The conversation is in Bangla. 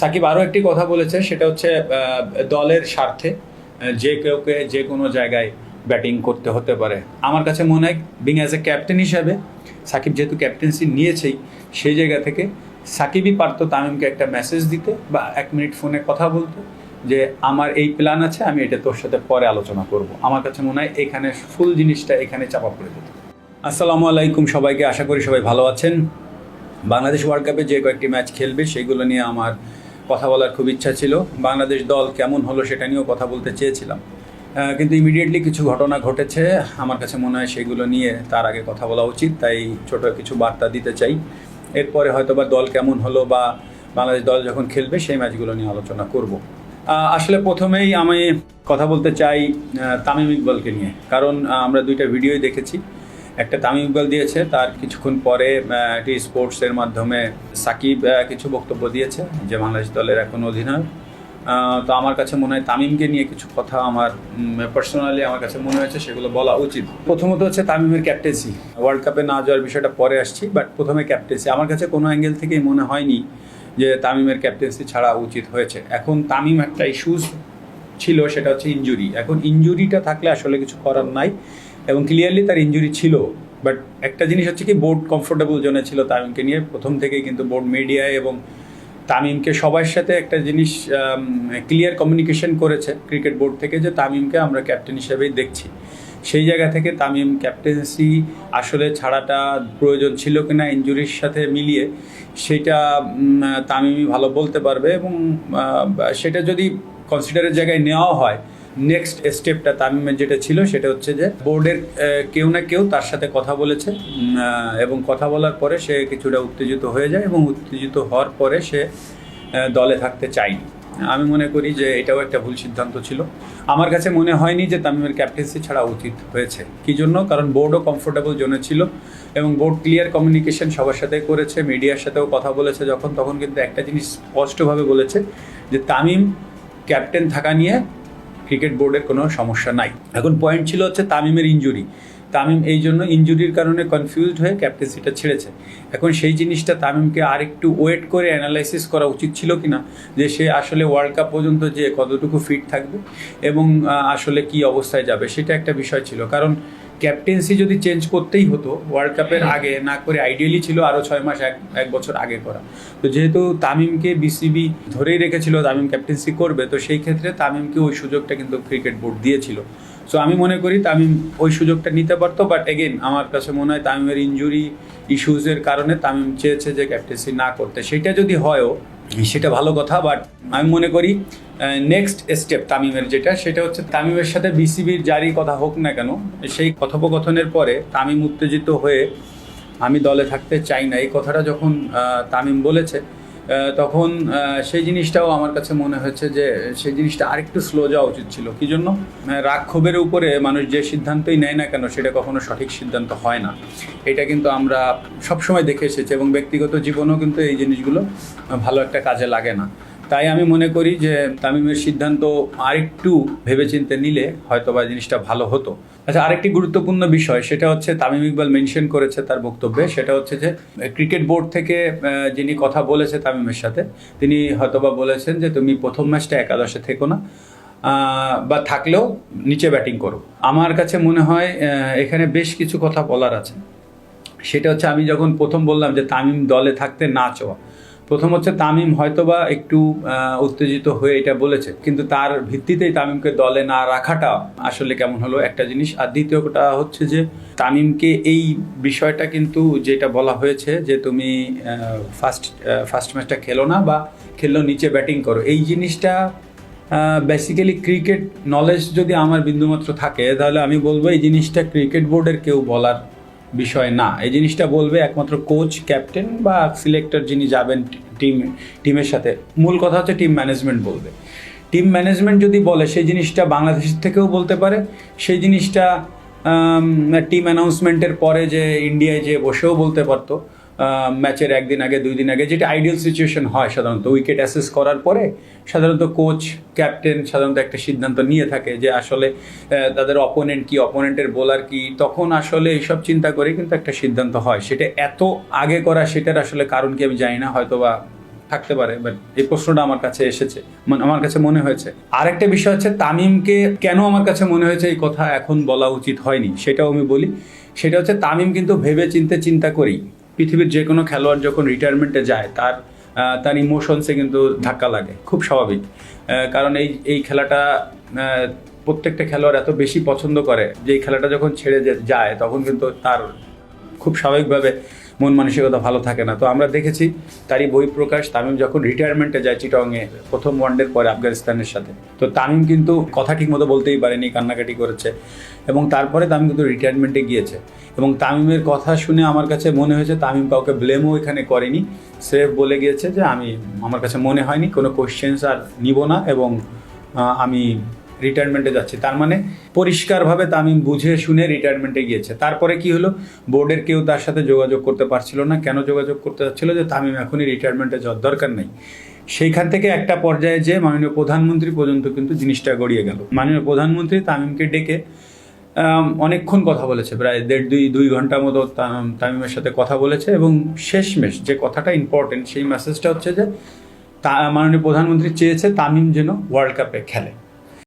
সাকিব আরও একটি কথা বলেছে, সেটা হচ্ছে দলের স্বার্থে যে কেউকে যে কোনো জায়গায় ব্যাটিং করতে হতে পারে। আমার কাছে মনে হয় বিং অ্যাজ এ ক্যাপ্টেন হিসাবে, সাকিব যেহেতু ক্যাপ্টেন্সি নিয়েছেই, সেই জায়গা থেকে সাকিবই পারতো তামিমকে একটা মেসেজ দিতে বা এক মিনিট ফোনে কথা বলতে, যে আমার এই প্ল্যান আছে, আমি এটা তোর সাথে পরে আলোচনা করব। আমার কাছে মনে হয়, এখানে ফুল জিনিসটা এখানে চাপা পড়ে যেত। আসসালামু আলাইকুম সবাইকে, আশা করি সবাই ভালো আছেন। বাংলাদেশ ওয়ার্ল্ড কাপে যে কয়েকটি ম্যাচ খেলবে, সেগুলো নিয়ে আমার কথা বলার খুব ইচ্ছা ছিল। বাংলাদেশ দল কেমন হলো সেটা নিয়েও কথা বলতে চেয়েছিলাম। কিন্তু ইমিডিয়েটলি কিছু ঘটনা ঘটেছে। আমার কাছে মনে হয় সেগুলো নিয়ে তার আগে কথা বলা উচিত, তাই ছোট কিছু বার্তা দিতে চাই। এরপরে হয়তো বা দল কেমন হলো বা বাংলাদেশ দল যখন খেলবে, সেই ম্যাচগুলো নিয়ে আলোচনা করব। আসলে প্রথমেই আমি কথা বলতে চাই তামিম ইকবালকে নিয়ে। কারণ আমরা দুইটা ভিডিওই দেখেছি। একটা তামিম ইকবাল দিয়েছে, তার কিছুক্ষণ পরে একটি স্পোর্টসের মাধ্যমে সাকিব কিছু বক্তব্য দিয়েছে, যে বাংলাদেশ দলের এখন অধিনায়ক। তো আমার কাছে মনে হয় তামিমকে নিয়ে কিছু কথা আমার পার্সোনালি আমার কাছে মনে হয়েছে, সেগুলো বলা উচিত। প্রথমত হচ্ছে তামিমের ক্যাপ্টেন্সি ওয়ার্ল্ড কাপে না যাওয়ার বিষয়টা পরে আসছি বাট প্রথমে ক্যাপ্টেন্সি আমার কাছে কোনো অ্যাঙ্গেল থেকেই মনে হয়নি যে তামিমের ক্যাপ্টেন্সি ছাড়া উচিত হয়েছে। এখন তামিম একটা ইস্যুস ছিল, সেটা হচ্ছে ইনজুরি এখন ইনজুরিটা থাকলে আসলে কিছু করার নাই। এবং ক্লিয়ারলি তার ইঞ্জুরি ছিল বাট একটা জিনিস হচ্ছে কি বোর্ড কমফোর্টেবল জোনে ছিল তামিমকে নিয়ে, প্রথম থেকেই কিন্তু বোর্ড মিডিয়ায় এবং তামিমকে সবার সাথে একটা জিনিস ক্লিয়ার কমিউনিকেশন করেছে ক্রিকেট বোর্ড থেকে যে তামিমকে আমরা ক্যাপ্টেন হিসেবেই দেখছি। সেই জায়গা থেকে তামিম ক্যাপ্টেন্সি আসলে ছাড়াটা প্রয়োজন ছিল কিনা ইঞ্জুরির সাথে মিলিয়ে, সেটা তামিমই ভালো বলতে পারবে এবং সেটা যদি কনসিডারের জায়গায় নেওয়া হয় নেক্সট স্টেপটা তামিমের যেটা ছিল সেটা হচ্ছে যে বোর্ডের কেউ না কেউ তার সাথে কথা বলেছে। এবং কথা বলার পরে সে কিছুটা উত্তেজিত হয়ে যায় এবং উত্তেজিত হওয়ার পরে সে দলে থাকতে চায়নি। আমি মনে করি যে এটাও একটা ভুল সিদ্ধান্ত ছিল। আমার কাছে মনে হয়নি যে তামিমের ক্যাপ্টেন্সি ছাড়া উচিত হয়েছে। কি জন্য? কারণ বোর্ডও কমফোর্টেবল জোনে ছিল এবং বোর্ড ক্লিয়ার কমিউনিকেশন সবার সাথে করেছে মিডিয়ার সাথেও কথা বলেছে। যখন তখন কিন্তু একটা জিনিস স্পষ্টভাবে বলেছে যে তামিম ক্যাপ্টেন থাকা নিয়ে ক্রিকেট বোর্ডের কোনো সমস্যা নাই। এখন পয়েন্ট ছিল হচ্ছে তামিমের ইঞ্জুরি তামিম এই জন্য ইঞ্জুরির কারণে কনফিউজড হয়ে ক্যাপ্টেন্সিটা ছেড়েছে। এখন সেই জিনিসটা তামিমকে আর একটু ওয়েট করে অ্যানালাইসিস করা উচিত ছিল কি না যে সে আসলে ওয়ার্ল্ড কাপ পর্যন্ত যে কতটুকু ফিট থাকবে এবং আসলে কি অবস্থায় যাবে, সেটা একটা বিষয় ছিল। কারণ ক্যাপ্টেন্সি যদি চেঞ্জ করতেই হতো ওয়ার্ল্ড কাপের আগে না করে আইডিয়ালি ছিল আরও ছয় মাস, এক এক বছর আগে করা। তো যেহেতু তামিমকে বিসিবি ধরেই রেখেছিল, তামিম ক্যাপ্টেন্সি করবে, তো সেই ক্ষেত্রে তামিমকে ওই সুযোগটা কিন্তু ক্রিকেট বোর্ড দিয়েছিল। সো আমি মনে করি তামিম ওই সুযোগটা নিতে পারতো বাট এগেন আমার কাছে মনে হয় তামিমের ইনজুরি ইস্যুজের কারণে তামিম চেয়েছে যে ক্যাপ্টেন্সি না করতে। সেটা যদি হয়ও সেটা ভালো কথা বাট আমি মনে করি নেক্সট স্টেপ তামিমের যেটা, সেটা হচ্ছে তামিমের সাথে বিসিবির জারি কথা হোক না কেন, সেই কথোপকথনের পরে তামিম উত্তেজিত হয়ে, আমি দলে থাকতে চাই না। এই কথাটা যখন তামিম বলেছে তখন সেই জিনিসটাও আমার কাছে মনে হয়েছে যে সেই জিনিসটা আরেকটু স্লো যাওয়া উচিত ছিল। কি জন্য আহ, রাগ ক্ষোভের উপরে মানুষ যে সিদ্ধান্তই নেয় না কেন সেটা কখনো সঠিক সিদ্ধান্ত হয় না। এটা কিন্তু আমরা সবসময় দেখে এসেছি এবং ব্যক্তিগত জীবনেও কিন্তু এই জিনিসগুলো ভালো একটা কাজে লাগে না। তাই আমি মনে করি যে তামিমের সিদ্ধান্ত আরেকটু ভেবেচিন্তে নিলে হয়তো বা জিনিসটা ভালো হতো। আচ্ছা আরেকটি গুরুত্বপূর্ণ বিষয়, সেটা হচ্ছে তামিম ইকবাল মেনশন করেছে তার বক্তব্যে, সেটা হচ্ছে যে ক্রিকেট বোর্ড থেকে যিনি কথা বলেছে তামিমের সাথে, তিনি হয়তোবা বলেছেন যে, তুমি প্রথম ম্যাচটা একাদশে থেকো না বা থাকলেও নিচে ব্যাটিং করো। আমার কাছে মনে হয় এখানে বেশ কিছু কথা বলার আছে। সেটা হচ্ছে আমি যখন প্রথম বললাম যে তামিম দলে থাকতে না চাওয়া প্রথম হচ্ছে তামিম হয়তোবা একটু উত্তেজিত হয়ে এটা বলেছে, কিন্তু তার ভিত্তিতেই তামিমকে দলে না রাখাটা আসলে কেমন হলো একটা জিনিস। আর দ্বিতীয়টা হচ্ছে যে তামিমকে এই বিষয়টা কিন্তু যেটা বলা হয়েছে যে তুমি ফার্স্ট ফার্স্ট ম্যাচটা খেলো না বা খেললো নিচে ব্যাটিং করো, এই জিনিসটা বেসিক্যালি ক্রিকেট নলেজ যদি আমার বিন্দুমাত্র থাকে, তাহলে আমি বলব এই জিনিসটা ক্রিকেট বোর্ডের কেউ বলার বিষয় না। এই জিনিসটা বলবে একমাত্র কোচ ক্যাপ্টেন বা সিলেক্টর যিনি যাবেন টিম টিমের সাথে। মূল কথা হচ্ছে টিম ম্যানেজমেন্ট বলবে। টিম ম্যানেজমেন্ট যদি বলে, সেই জিনিসটা বাংলাদেশের থেকেও বলতে পারে। সেই জিনিসটা টিম অ্যানাউন্সমেন্টের পরে যে ইন্ডিয়ায় যে বসেও বলতে পারতো। ম্যাচের একদিন আগে, দুই দিন আগে যেটা আইডিয়াল সিচুয়েশন হয় সাধারণত। উইকেট অ্যাসেস করার পরে সাধারণত কোচ ক্যাপ্টেন সাধারণত একটা সিদ্ধান্ত নিয়ে থাকে যে আসলে তাদের অপোনেন্ট কি অপোনেন্টের বোলার কি? তখন আসলে এইসব চিন্তা করে কিন্তু একটা সিদ্ধান্ত হয়। সেটা এত আগে করা, সেটার আসলে কারণ কি আমি জানি না হয়তো বা থাকতে পারে বাট এই প্রশ্নটা আমার কাছে এসেছে মানে আমার কাছে মনে হয়েছে। আরেকটা বিষয় হচ্ছে, তামিমকে কেন আমার কাছে মনে হয়েছে এই কথা এখন বলা উচিত হয়নি? সেটাও আমি বলি। সেটা হচ্ছে, তামিম কিন্তু ভেবে চিন্তে চিন্তা করেই। পৃথিবীর যে কোনো খেলোয়াড় যখন রিটায়ারমেন্টে যায়, তার তার ইমোশনসে কিন্তু ধাক্কা লাগে। খুব স্বাভাবিক। কারণ এই এই খেলাটা প্রত্যেকটা খেলোয়াড় এত বেশি পছন্দ করে যে খেলাটা যখন ছেড়ে যায়, তখন কিন্তু তার খুব স্বাভাবিকভাবে মন মানসিকতা ভালো থাকে না। তো আমরা দেখেছি তারই বই প্রকাশ তামিম যখন রিটায়ারমেন্টে যায় চিটংয়ে, প্রথম ওয়ানডের পরে আফগানিস্তানের সাথে। তো তামিম কিন্তু কথা ঠিক মতো বলতেই পারেনি, কান্নাকাটি করেছে এবং তারপরে তামিম কিন্তু রিটায়ারমেন্টে গিয়েছে। এবং তামিমের কথা শুনে আমার কাছে মনে হয়েছে তামিম কাউকে ব্লেমও এখানে করেনি। স্রেফ বলে গিয়েছে যে আমি, আমার কাছে মনে হয়নি, কোনো কোশ্চেন্স আর নিব না এবং আমি রিটায়ারমেন্টে যাচ্ছে। তার মানে পরিষ্কারভাবে তামিম বুঝে শুনে রিটায়ারমেন্টে গিয়েছে। তারপরে কি হলো? বোর্ডের কেউ তার সাথে যোগাযোগ করতে পারছিল না। কেন যোগাযোগ করতে যাচ্ছিল যে তামিম এখনই রিটায়ারমেন্টে যাওয়ার দরকার নেই। সেইখান থেকে একটা পর্যায়ে যে মাননীয় প্রধানমন্ত্রী পর্যন্ত কিন্তু জিনিসটা গড়িয়ে গেল। মাননীয় প্রধানমন্ত্রী তামিমকে ডেকে অনেকক্ষণ কথা বলেছে। প্রায় দেড় দুই দুই ঘণ্টার মতো তামিমের সাথে কথা বলেছে এবং শেষমেশ যে কথাটা ইম্পর্টেন্ট সেই মেসেজটা হচ্ছে যে তা, মাননীয় প্রধানমন্ত্রী চেয়েছে তামিম যেন ওয়ার্ল্ড কাপে খেলে।